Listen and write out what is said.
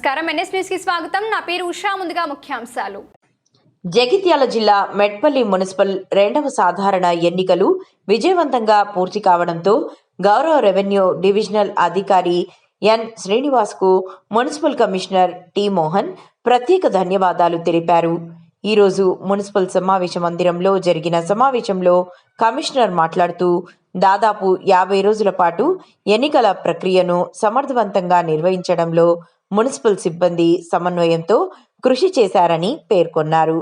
నమస్కారం. ఎన్ఎస్ న్యూస్కి స్వాగతం. నా పేరు ఉషా. ముందుగా ముఖ్యాంశాలు. జగిత్యాల జిల్లా మెట్పల్లి మున్సిపల్ రెండవ సాధారణ ఎన్నికలు విజయవంతంగా పూర్తి కావడంతో గౌరవ రెవెన్యూ డివిజనల్ అధికారి ఎన్ శ్రీనివాస్కు మున్సిపల్ కమిషనర్ టి మోహన్ ప్రత్యేక ధన్యవాదాలు తెలిపారు. ఈరోజు మున్సిపల్ సమావేశ మందిరంలో జరిగిన సమావేశంలో కమిషనర్ మాట్లాడుతూ దాదాపు యాభై రోజుల పాటు ఎన్నికల ప్రక్రియను సమర్థవంతంగా నిర్వహించడంలో మున్సిపల్ సిబ్బంది సమన్వయంతో కృషి చేశారని పేర్కొన్నారు.